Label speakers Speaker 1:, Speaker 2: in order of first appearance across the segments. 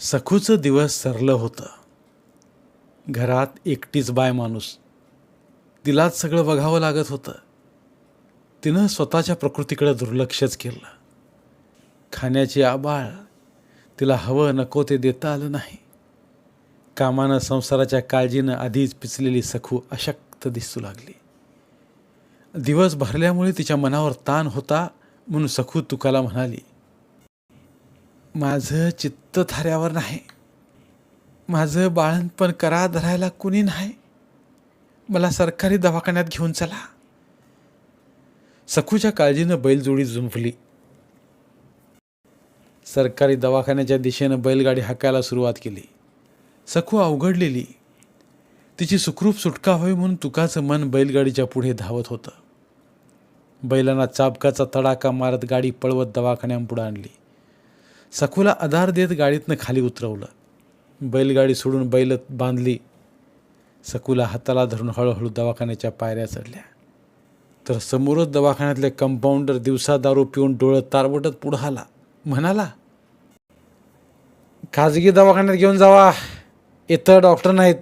Speaker 1: सखूचं दिवस सरलं होतं. घरात एकटीच बाय माणूस. तिलाच सगळं बघावं लागत होतं. तिनं स्वतःच्या प्रकृतीकडे दुर्लक्षच केलं. खाण्याची आबाळ तिला हवं नको ते देता आलं नाही. कामानं संसाराच्या काळजीनं आधीच पिचलेली सखू अशक्त दिसू लागली. दिवस भरल्यामुळे तिच्या मनावर ताण होता म्हणून सखू तुकाला म्हणाली माझं चित्त थाऱ्यावर नाही. माझं बाळणपण करा धरायला कुणी नाही. मला सरकारी दवाखान्यात घेऊन चला. सखूच्या काळजीनं बैलजोडी झुंफली सरकारी दवाखान्याच्या दिशेनं बैलगाडी हाकायला सुरुवात केली. सखू अवघडलेली. तिची सुखरूप सुटका व्हावी म्हणून तुकाचं मन बैलगाडीच्या पुढे धावत होतं. बैलांना चाबकाचा तडाखा मारत गाडी पळवत दवाखान्यापुढं आणली. सखूला आधार देत गाडीतनं खाली उतरवलं. बैलगाडी सोडून बैल बांधली. सखूला हाताला धरून हळूहळू दवाखान्याच्या पायऱ्या चढल्या. तर समोरच दवाखान्यातले कंपाऊंडर दिवसा दारू पिऊन डोळं तारवटत पुढं आला. म्हणाला खाजगी दवाखान्यात घेऊन जावा. इथं डॉक्टर नाहीत.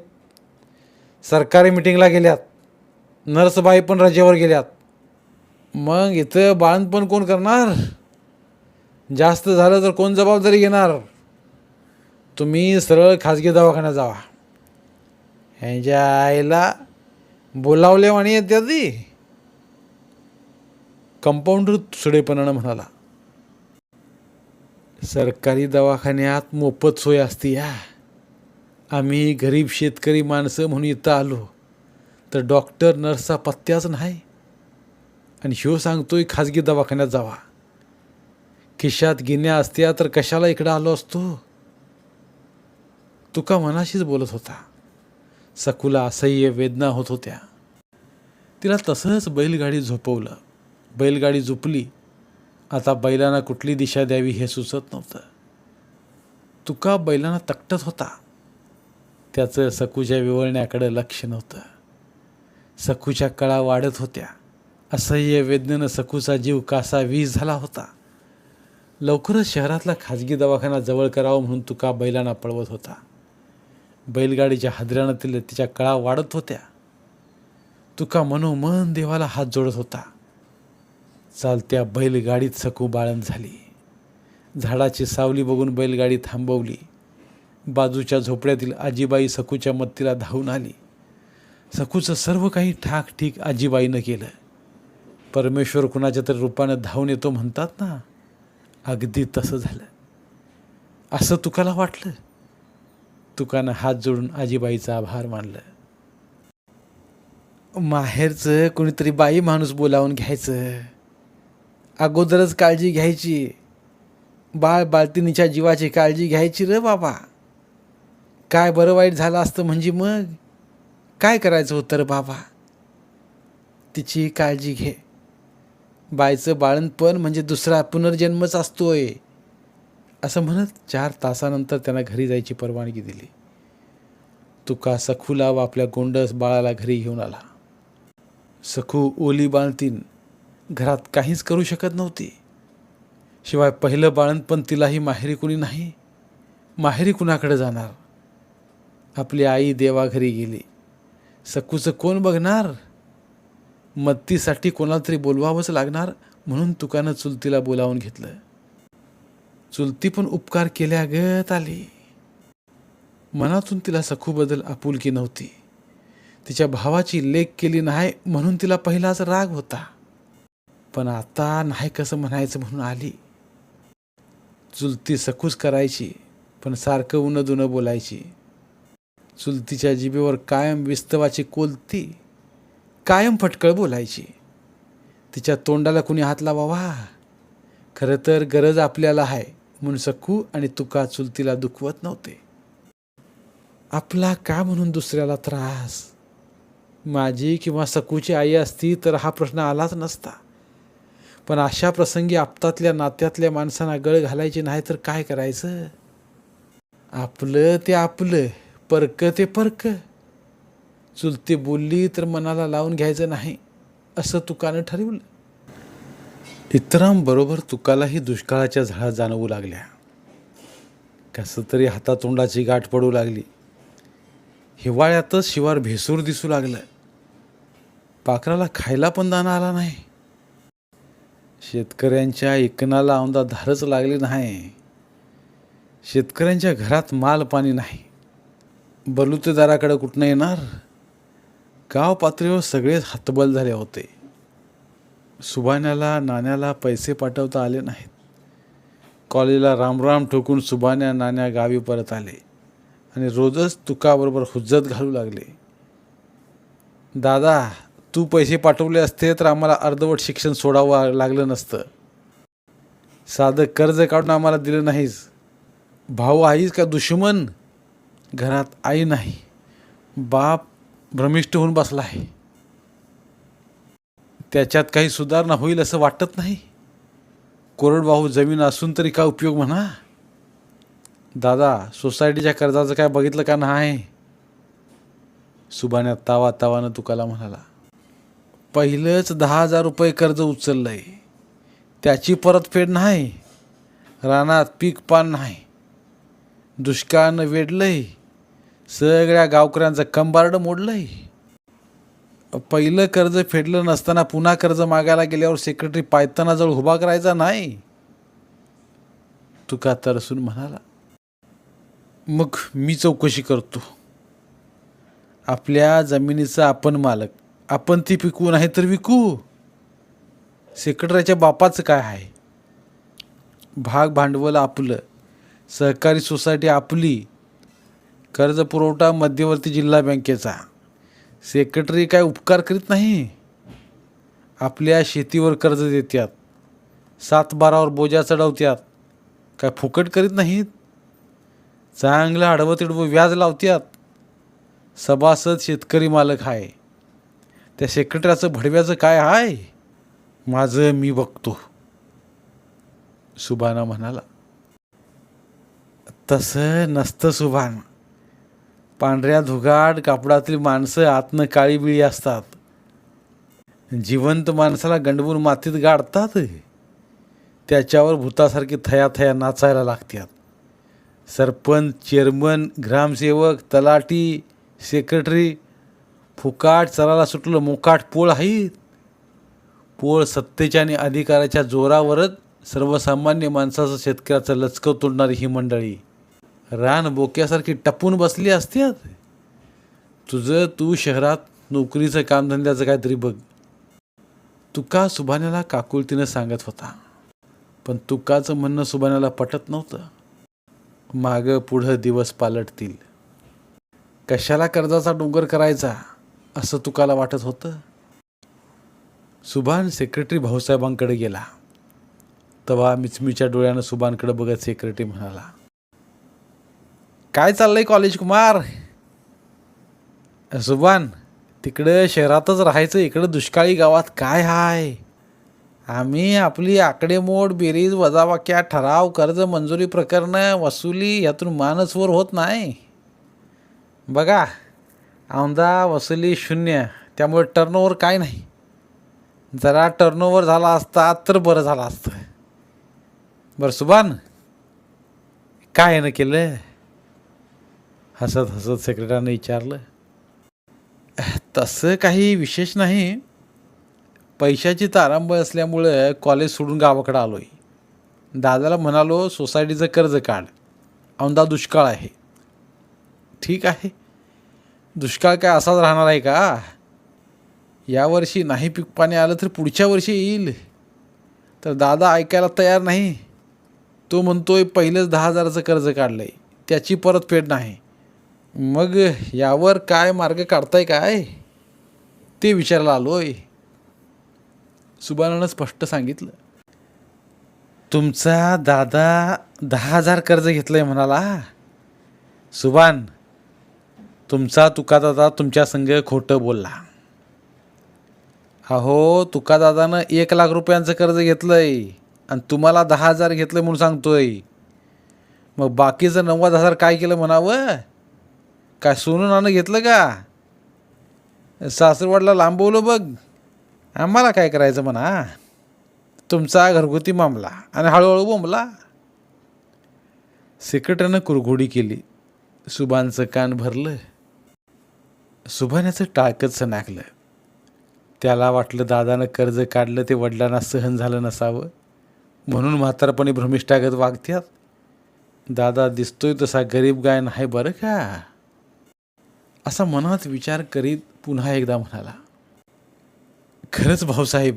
Speaker 1: सरकारी मिटिंगला गेल्यात. नर्सबाई पण रजेवर गेल्यात. मग इथं बाळंतपण कोण करणार? जास्त झालं तर कोण जबाबदारी घेणार? तुम्ही सरळ खाजगी दवाखान्यात जावा. ह्यांच्या आईला बोलावले आणि येत्या ती कंपाऊंडर तुसडेपणानं म्हणाला सरकारी दवाखान्यात मोफत सोय असते या. आम्ही गरीब शेतकरी माणसं म्हणून इथं आलो. तर डॉक्टर नर्सचा पत्त्याच नाही. आणि ह्यो सांगतोय खाजगी दवाखान्यात जावा. खिशात गिन्या असत्या तर कशाला इकडं आलो असतो? तुका मनाशीच बोलत होता. सकुला असह्य वेदना होत होत्या. तिला तसंच बैलगाडी झोपवलं. बैलगाडी झोपली. आता बैलांना कुठली दिशा द्यावी हे सुचत नव्हतं. तुका बैलांना तकटत होता. त्याचं सकूच्या विवळण्याकडं लक्ष नव्हतं. सखूच्या कळा वाढत होत्या. असह्य वेदनेनं सखूचा जीव कासा वीज झाला होता. लवकरच शहरातला खाजगी दवाखाना जवळ करावं म्हणून तुका बैलांना पळवत होता. बैलगाडीच्या हादऱ्यानं तिला तिच्या कळा वाढत होत्या. तुका मनोमन देवाला हात जोडत होता. चालत्या बैलगाडीत सकू बाळण झाली. झाडाची सावली बघून बैलगाडी थांबवली. बाजूच्या झोपड्यातील आजीबाई सकूच्या मत्तीला धावून आली. सकूचं सर्व काही ठाक ठीक आजीबाईनं केलं. परमेश्वर कुणाच्या तरी रूपानं धावून येतो म्हणतात ना? अगदी तसं झालं. असं तुकाला वाटलं? तुकानं हात जोडून आजीबाईचा आभार मानलं. माहेरचं कोणीतरी बाई माणूस बोलावून घ्यायचं. अगोदरच काळजी घ्यायची. बाळ बाळतिनीच्या जीवाची काळजी घ्यायची र बाबा. काय बरं वाईट झालं असतं म्हणजे मग? काय करायचं होतं र बाबा? तिची काळजी घे. बायचं बाळणपण म्हणजे दुसरा पुनर्जन्मच असतोय. असं म्हणत चार तासानंतर त्यांना घरी जायची परवानगी दिली. तुका सखूला व आपल्या गोंडस बाळाला घरी घेऊन आला. सखू ओली बाळतीन घरात काहीच करू शकत नव्हती. शिवाय पहिलं बाळणपण तिलाही माहेरी कुणी नाही माहेरी कुणाकडे जाणार? आपली आई देवाघरी गेली. सखूचं कोण बघणार? मत्तीसाठी कोणाला तरी बोलवावंच लागणार म्हणून तुकानं चुलतीला बोलावून घेतलं चुलती पण उपकार केल्यागत आली. मनातून तिला सखूबद्दल आपुलकी नव्हती. तिच्या भावाची लेख केली नाही म्हणून तिला पहिलाच राग होता. पण आता नाही कसं म्हणायचं म्हणून आली. चुलती सखूच करायची पण सारखं उनं दुनं बोलायची. चुलतीच्या जिभेवर कायम विस्तवाची कोलती. कायम फटकळ बोलायची. तिच्या तोंडाला कुणी हात लावावा? खरं तर गरज आपल्याला आहे म्हणून सखू आणि तुका चुलतीला दुखवत नव्हते. आपला का म्हणून दुसऱ्याला त्रास? माझी किंवा सकूची आई असती तर हा प्रश्न आलाच नसता. पण अशा प्रसंगी आपतातल्या नात्यातल्या माणसांना गळ घालायची नाही तर काय करायचं? आपलं ते आपलं परक ते परक. चुलती बोलली तर मनाला लावून घ्यायचं नाही असं तुकानं ठरवलं. इतरांबरोबर तुकालाही दुष्काळाच्या झळा जाणवू लागल्या. कसं तरी हातातोंडाची गाठ पडू लागली. हिवाळ्यातच शिवार भेसूर दिसू लागलं. पाखराला खायला पण दाना आला नाही. शेतकऱ्यांच्या एकनाला औंदा धारच लागली नाही. शेतकऱ्यांच्या घरात माल पाणी नाही. बलुतेदाराकडे कुठनं येणार? गाव पातळीवर सगळेच हतबल झाले होते. सुभाण्याला नाण्याला पैसे पाठवता आले नाहीत. कॉलेजला रामराम ठोकून सुभाण्या नाण्या गावी परत आले आणि रोजच तुकाबरोबर हुज्जत घालू लागले. दादा तू पैसे पाठवले असते तर आम्हाला अर्धवट शिक्षण सोडावं लागलं नसतं. साधं कर्ज काढून आम्हाला दिलं नाहीस. भाऊ आईस का दुश्मन? घरात आई नाही. बाप भ्रमिष्ट होऊन बसला आहे. त्याच्यात काही सुधारणा होईल असं वाटत नाही. कोरडवाहू जमीन असून तरी काय उपयोग म्हणा? दादा सोसायटीच्या कर्जाचं काय बघितलं का नाही? सुभाने तावा तावानं तुकाला म्हणाला पहिलंच दहा हजार रुपये कर्ज उचललं आहे त्याची परतफेड नाही. रानात पीक पान नाही. दुष्काळानं वेढलंय. सगळ्या गावकऱ्यांचं कंबारडं मोडलंय. पहिलं कर्ज फेडलं नसताना पुन्हा कर्ज मागायला गेल्यावर सेक्रेटरी पायतानाजवळ उभा करायचा नाही. तुका तरसून म्हणाला मग मी चौकशी करतो. आपल्या जमिनीचा आपण मालक आपण ती पिकवू नाही तर विकू. सेक्रेटरीच्या बापाचं काय आहे? भाग भांडवल आपलं सहकारी सोसायटी आपली कर्ज पुरवठा मध्यवर्ती जिल्हा बँकेचा. सेक्रेटरी काय उपकार करीत नाही? आपल्या शेतीवर कर्ज देतात सात बारावर बोजा चढवतात काय फुकट करीत नाहीत? चांगलं आडवं तिडवं व्याज लावतात सभासद शेतकरी मालक आहे त्या सेक्रेटरीचं भडव्याचं काय आहे माझं मी बघतो. सुभाना म्हणाला तसं नसतं सुभान. पांढऱ्या धुगाड कापडातील माणसं आतनं काळी बिळी असतात. जिवंत माणसाला गंडवून मातीत गाडतात त्याच्यावर भूतासारखी थया थया नाचायला लागतात. सरपंच चेअरमन ग्रामसेवक तलाटी सेक्रेटरी फुकाट चराला सुटलं मोकाट पोळ आहेत पोळ सत्तेच्या आणि अधिकाराच्या जोरावरच सर्वसामान्य माणसाचं शेतकऱ्याचं लचकं तोडणारी ही मंडळी. रान बोक्यासारखी टपून बसली असत्यात तुझं तू शहरात नोकरीचं कामधंद्याचं काहीतरी बघ. तुका सुभाण्याला काकुलतीनं सांगत होता. पण तुकाचं म्हणणं सुभाण्याला पटत नव्हतं. मागं पुढं दिवस पालटतील. कशाला कर्जाचा डोंगर करायचा असं तुकाला वाटत होतं? सुभान सेक्रेटरी भाऊसाहेबांकडे गेला. तेव्हा मिचमीच्या डोळ्यानं सुभानकडे बघत सेक्रेटरी म्हणाला काय चाललंय कॉलेज कुमार? सुभान तिकडं शहरातच राहायचं इकडं दुष्काळी गावात काय हाय? आम्ही आपली आकडेमोड बेरीज वजावाक्या ठराव कर्ज मंजुरी प्रकरणं वसुली यातून मानसवर होत नाही. बघा आमदा वसुली शून्य त्यामुळे टर्नओव्हर काय नाही. जरा टर्नओव्हर झाला असता तर बरं झालं असतं. बरं सुभान काय न केलं? हसत हसत सेक्रेटरीने विचारलं तसं काही विशेष नाही. पैशाची तारांबळ असल्यामुळं कॉलेज सोडून गावाकडं आलो आहे दादाला म्हणालो सोसायटीचं कर्ज काढ. औंदा दुष्काळ आहे. ठीक आहे. दुष्काळ काय असाच राहणार आहे का? यावर्षी नाही पीक पाणी आलं तर पुढच्या वर्षी येईल. तर दादा ऐकायला तयार नाही. तो म्हणतोय पहिलंच दहा हजाराचं कर्ज काढलं आहे त्याची परतफेड नाही. मग यावर काय मार्ग काढताय काय? ते विचारायला आलो आहे सुबानानं स्पष्ट सांगितलं. तुमचा दादा दहा हजार कर्ज घेतलंय म्हणाला. सुबान तुमचा तुकादादा तुमच्या संग खोटं बोलला. अहो तुकादादानं एक लाख रुपयांचं कर्ज घेतलंय आणि तुम्हाला दहा हजार घेतलं म्हणून सांगतोय. मग बाकीचं नव्वद हजार काय केलं म्हणावं? काय सोनून नाणं घेतलं का? सासरवाडला लांबवलं बघ. आम्हाला काय करायचं म्हणा? तुमचा घरगुती मामला आणि हळूहळू बोंबला. सेक्रेटरीनं कुरघोडी केली. सुभानचं कान भरलं. सुभाण्याचं टाळकच सणाकलं त्याला वाटलं दादानं कर्ज काढलं ते वडिलांना सहन झालं नसावं. म्हणून म्हातारपणी भ्रमिष्ठागत वागत्यात. दादा दिसतोय तसा गरीब गायन आहे बरं का? असा मनात विचार करीत पुन्हा एकदा म्हणाला खरंच भाऊसाहेब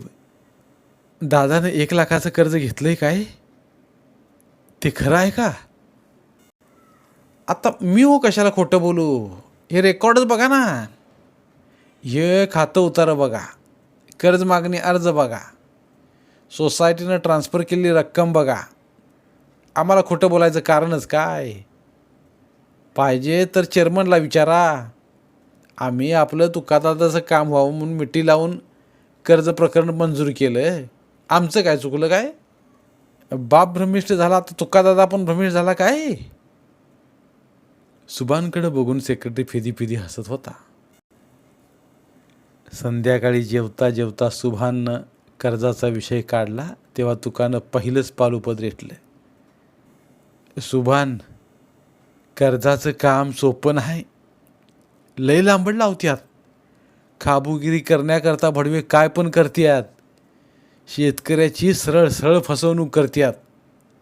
Speaker 1: दादानं एक लाखाचं कर्ज घेतलंय काय? ते खरं आहे का? आता मी हो कशाला खोटं बोलू? हे रेकॉर्डच बघा ना. हे खातं उतारं बघा. कर्ज मागणी अर्ज बघा. सोसायटीनं ट्रान्स्फर केलेली रक्कम बघा. आम्हाला खोटं बोलायचं कारणच काय? पाहिजे तर चेअरमनला विचारा. आम्ही आपलं तुकादादाचं काम व्हावं म्हणून मिठी लावून कर्ज प्रकरण मंजूर केलं आमचं काय चुकलं काय? बाप भ्रमिष्ठ झाला तर तुकादादा पण भ्रमिष्ठ झाला काय? सुभानकडं बघून सेक्रेटरी फिदी फिदी हसत होता. संध्याकाळी जेवता जेवता सुभाननं कर्जाचा विषय काढला तेव्हा तुकानं पहिलंच पाल उपद्रेटलं. सुभान कर्जाचं काम सोपं नाही. लय लांबड लावत्यात. खाबुगिरी करण्याकरता भडवे काय पण करत्यात. शेतकऱ्याची सरळ सरळ फसवणूक करत्यात.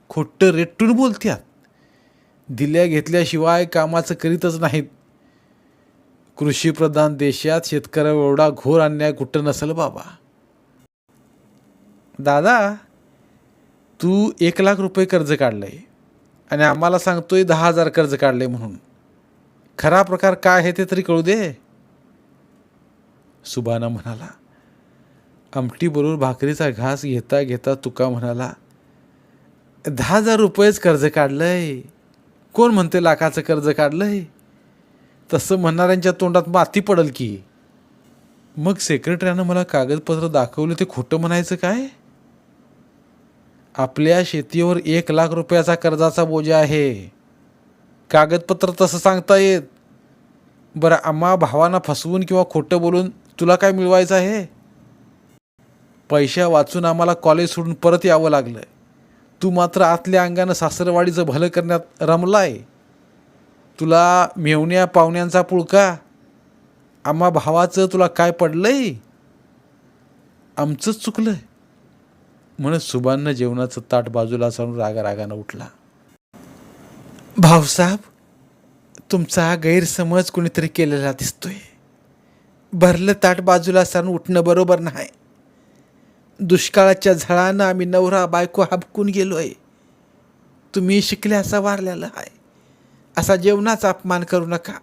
Speaker 1: खोट्टं रेटून बोलत्यात. दिल्या घेतल्याशिवाय कामाचं करीतच नाहीत. कृषीप्रधान देशात शेतकऱ्यावर एवढा घोर अन्याय कुठं नसेल बाबा. दादा तू एक लाख रुपये कर्ज काढलंय. आणि आम्हाला सांगतोय दहा हजार कर्ज काढले म्हणून. खरा प्रकार काय आहे ते तरी कळू दे. सुबाना म्हणाला आमटीबरोबर भाकरीचा घास घेता घेता तुका म्हणाला दहा हजार रुपयेच कर्ज काढलंय. कोण म्हणते लाखाचं कर्ज काढलंय? तसं म्हणणाऱ्यांच्या तोंडात माती पडल की. मग सेक्रेटरीनं मला कागदपत्र दाखवलं ते खोटं म्हणायचं काय? आपल्या शेतीवर एक लाख रुपयाचा कर्जाचा बोजा आहे. कागदपत्र तसं सांगता येत. बरं आम्हा भावांना फसवून किंवा खोटं बोलून तुला काय मिळवायचं आहे? पैशा वाचून आम्हाला कॉलेज सोडून परत यावं लागलं तू मात्र आतल्या अंगानं सासरवाडीचं भलं करण्यात रमलाय. तुला मेवण्या पाहुण्यांचा पुळका. आम्हा भावाचं तुला काय पडलंय? आमचंच चुकलं म्हणत सुबांना जेवणाचं ताट बाजूला सारून रागा रागानं उठला. भाऊसाहेब तुमचा गैरसमज कुणीतरी केलेला दिसतोय. भरलं ताट बाजूला सारून उठणं बरोबर नाही. दुष्काळाच्या झळानं आम्ही नवरा बायको हाबकून गेलोय. तुम्ही शिकले असा वारलेला आहे असा जेवणाचा अपमान करू नका.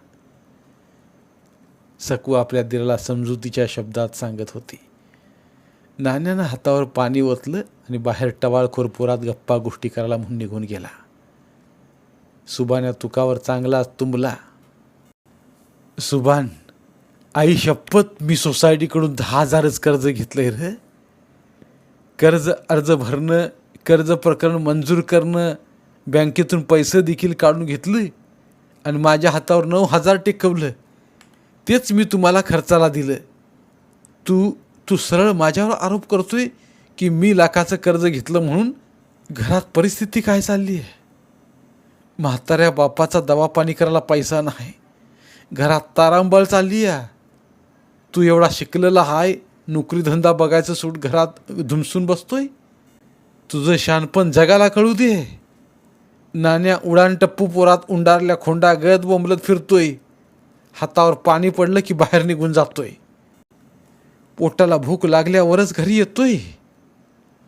Speaker 1: सकू आपल्या दिराला समजुतीच्या शब्दात सांगत होती. नाण्यानं हातावर पाणी ओतलं आणि बाहेर टवाळखोर पुरात गप्पा गोष्टी करायला म्हणून निघून गेला. सुबान्या तुकावर चांगला तुंबला सुबान आई शपथ मी सोसायटीकडून दहा हजारच कर्ज घेतलंय रे. कर्ज अर्ज भरणं कर्ज प्रकरण मंजूर करणं बँकेतून पैसे देखील काढून घेतले आणि माझ्या हातावर नऊ हजार टेकवलं. तेच मी तुम्हाला खर्चाला दिलं. तू तू सरळ माझ्यावर आरोप करतोय की मी लाखाचं कर्ज घेतलं म्हणून घरात परिस्थिती काय चालली आहे म्हाताऱ्या बापाचा दवापाणी करायला पैसा नाही. घरात तारांबळ चालली आहे. तू एवढा शिकलेला हाय नोकरीधंदा बघायचं सूट घरात धुमसून बसतोय? तुझं शानपण जगाला कळू दे. नाण्या उडान टप्पू पोरात उंडारल्या खोंडा गद बोंबलत फिरतोय. हातावर पाणी पडलं की बाहेर निघून जातोय. पोटाला भूक लागल्यावरच घरी येतोय.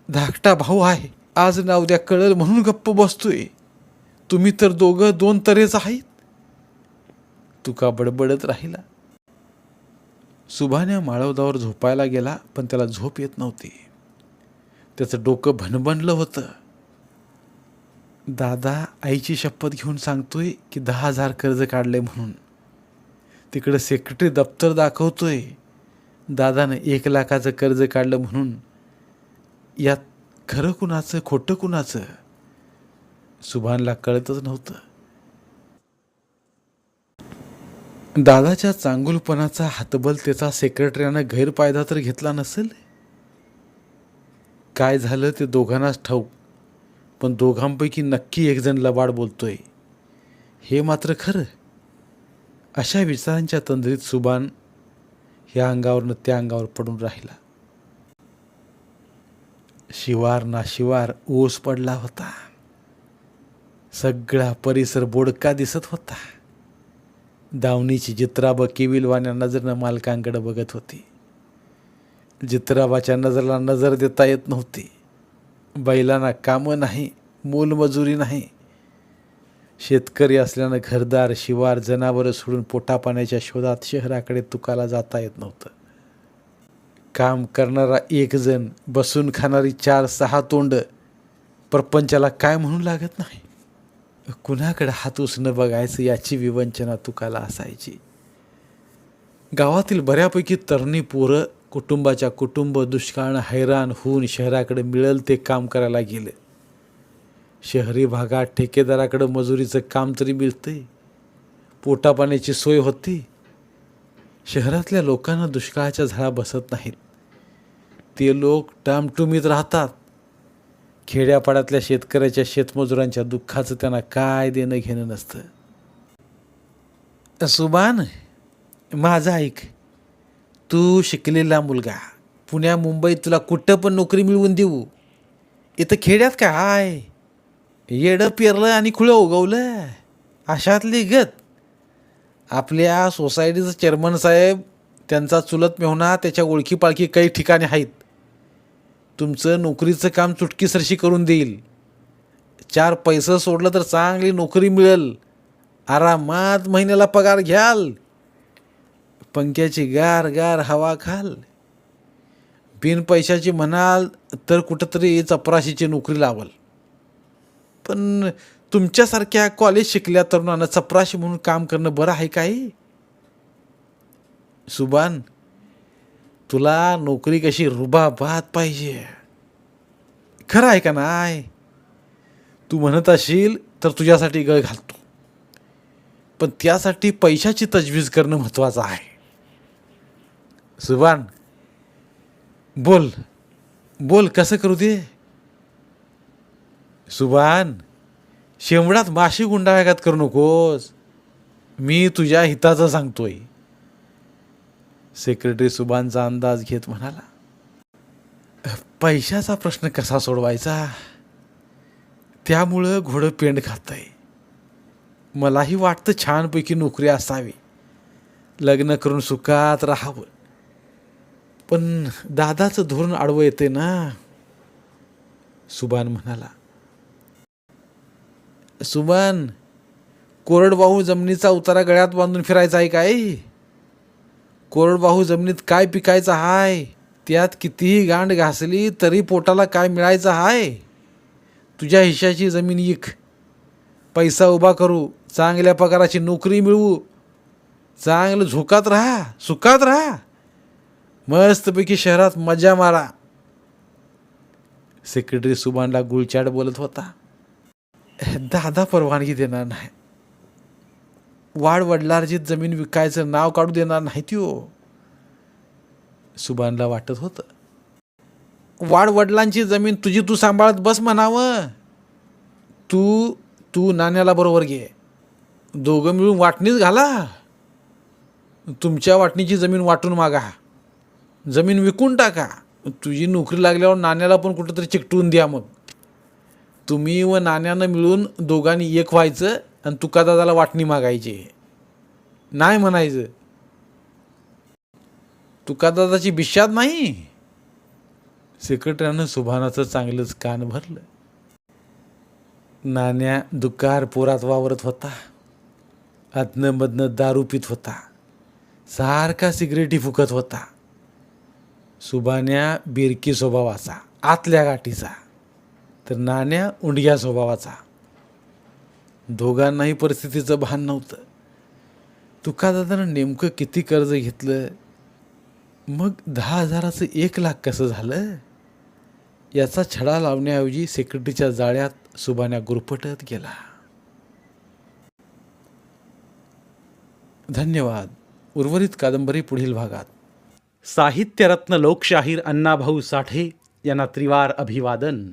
Speaker 1: धाकटा भाऊ आहे. आज ना उद्या कळल म्हणून गप्प बसतोय. तुम्ही तर दोघं दोन तऱ्हेच आहेत. तुका बडबडत राहिला. सुभाने माळवदावर झोपायला गेला पण त्याला झोप येत नव्हती. त्याचं डोकं भनभनलं होतं. दादा आईची शपथ घेऊन सांगतोय की दहा हजार कर्ज काढले म्हणून. तिकडं सेक्रेटरी दप्तर दाखवतोय. दादानं एक लाखाचं कर्ज काढलं म्हणून. यात खरं कुणाचं खोटं कुणाचं? सुभानला कळतच नव्हतं. दादाच्या चांगुलपणाचा हातबलतेचा सेक्रेटरीनं गैरफायदा तर घेतला नसेल? काय झालं ते दोघांनाच ठाऊक पण दोघांपैकी नक्की एकजण लबाड बोलतोय. हे मात्र खरं. अशा विचारांच्या तंद्रीत सुबान ह्या अंगावरनं त्या अंगावर पडून राहिला. शिवार ना शिवार ओस पडला होता. सगळा परिसर बोडका दिसत होता. दावणीची जित्राबा केविलवाण्या नजरनं मालकांकडे बघत होती. जित्राबाच्या नजरला नजर देता येत नव्हती. बैलांना कामं नाही मोलमजुरी नाही. शेतकरी असल्यानं घरदार शिवार जनावरं सोडून पोटापाण्याच्या शोधात शहराकडे तुकाला जाता येत नव्हतं. काम करणारा एकजण बसून खाणारी चार सहा तोंड प्रपंचाला काय म्हणून लागत नाही? कुणाकडे हात उसणं बघायचं याची विवंचना तुकाला असायची. गावातील बऱ्यापैकी तरणी पोरं कुटुंबाच्या कुटुंब दुष्काळनं हैराण होऊन शहराकडे मिळेल ते काम करायला गेले. शहरी भागात ठेकेदाराकडं मजुरीचं काम तरी मिळते पोटापाण्याची सोय होती. शहरातल्या लोकांना दुष्काळाच्या झाडा बसत नाहीत. ते लोक टामटुमीत राहतात. खेड्यापाड्यातल्या शेतकऱ्याच्या शेतमजुरांच्या दुःखाचं त्यांना काय देणं घेणं नसतं. सुबान माझं ऐक. तू शिकलेला मुलगा. पुण्या मुंबईत तुला कुठं पण नोकरी मिळवून देऊ. इथं खेड्यात काय? येडं पेरलं आणि खुळं उगवलं. अशातली गत. आपल्या सोसायटीचं चेअरमन साहेब त्यांचा चुलत मेहुणा त्याच्या ओळखीपाळखी काही ठिकाणी आहेत. तुमचं नोकरीचं काम चुटकीसरशी करून देईल. चार पैसे सोडलं तर चांगली नोकरी मिळेल. आरामात महिन्याला पगार घ्याल. पंख्याची गार गार हवा खाल. बिन पैशाची म्हणाल तर कुठंतरी चपराशीची नोकरी लावल. पण तुमच्यासारख्या कॉलेज शिकल्या तरुणांना चपराशी म्हणून काम करणं बरं आहे काही? सुबान तुला नोकरी कशी रुबाबात पाहिजे? खरं आहे का नाही? तू म्हणत असशील तर तुझ्यासाठी गळ घालतो. पण त्यासाठी पैशाची तजवीज करणं महत्त्वाचं आहे. सुबान बोल. बोल कसं करू दे सुबान शेंबडात माशी गुंडाळ्यात करू नकोस. मी तुझ्या हिताचं सांगतोय. सेक्रेटरी सुबानचा अंदाज घेत म्हणाला पैशाचा प्रश्न कसा सोडवायचा? त्यामुळं घोडं पेंड खातंय मलाही वाटतं छानपैकी नोकरी असावी. लग्न करून सुखात राहावं. पण दादाचं धोरण आडवं येते ना. सुबान म्हणाला सुबान कोरडवाहू जमिनीचा उतारा गळ्यात बांधून फिरायचा आहे काय? कोरडवाहू जमिनीत काय पिकायचं हाय? त्यात कितीही गांड घासली तरी पोटाला काय मिळायचं हाय? तुझ्या हिशाची जमीन इक पैसा उभा करू चांगल्या पगाराची नोकरी मिळवू. चांगलं झोकात राहा सुखात राहा. मस्तपैकी शहरात मजा मारा. सेक्रेटरी सुबानला गुळचाट बोलत होता. दादा परवानगी देणार नाही. वाढ वडलार्जित जमीन विकायचं नाव काढू देणार नाही ती हो सुबानला वाटत होतं. वाढ वडिलांची जमीन तुझी तू सांभाळत बस म्हणावं. तू तू नाण्याला बरोबर घे. दोघं मिळून वाटणीच घाला. तुमच्या वाटणीची जमीन वाटून मागा. जमीन विकून टाका. तुझी नोकरी लागल्यावर नाण्याला पण कुठंतरी चिकटून द्या मग. तुम्ही व नाण्यानं मिळून दोघांनी एक व्हायचं. आणि तुका दादाला वाटणी मागायची नाही म्हणायचं. तुका दादाची बिशाद नाही. सेक्रेटरीनं सुभानाचं चांगलंच कान भरलं. नाण्या दुकार पोरात वावरत होता. अदनमधनं दारू पित होता. सारखा सिगरेटी फुकत होता. सुबान्या बिरकी स्वभावाचा आतल्या गाठीचा. तर नाण्या उंडग्या स्वभावाचा. दोघांनाही परिस्थितीचं भान नव्हतं. तुकादादानं नेमकं किती कर्ज घेतलं? मग दहा हजाराचं एक लाख कसं झालं? याचा छडा लावण्याऐवजी सेक्रेटरीच्या जाळ्यात सुबान्या गुरफटत गेला. धन्यवाद. उर्वरित कादंबरी पुढील भागात.
Speaker 2: साहित्यरत्न लोकशाहीर अण्णाभाऊ साठे यांना त्रिवार अभिवादन.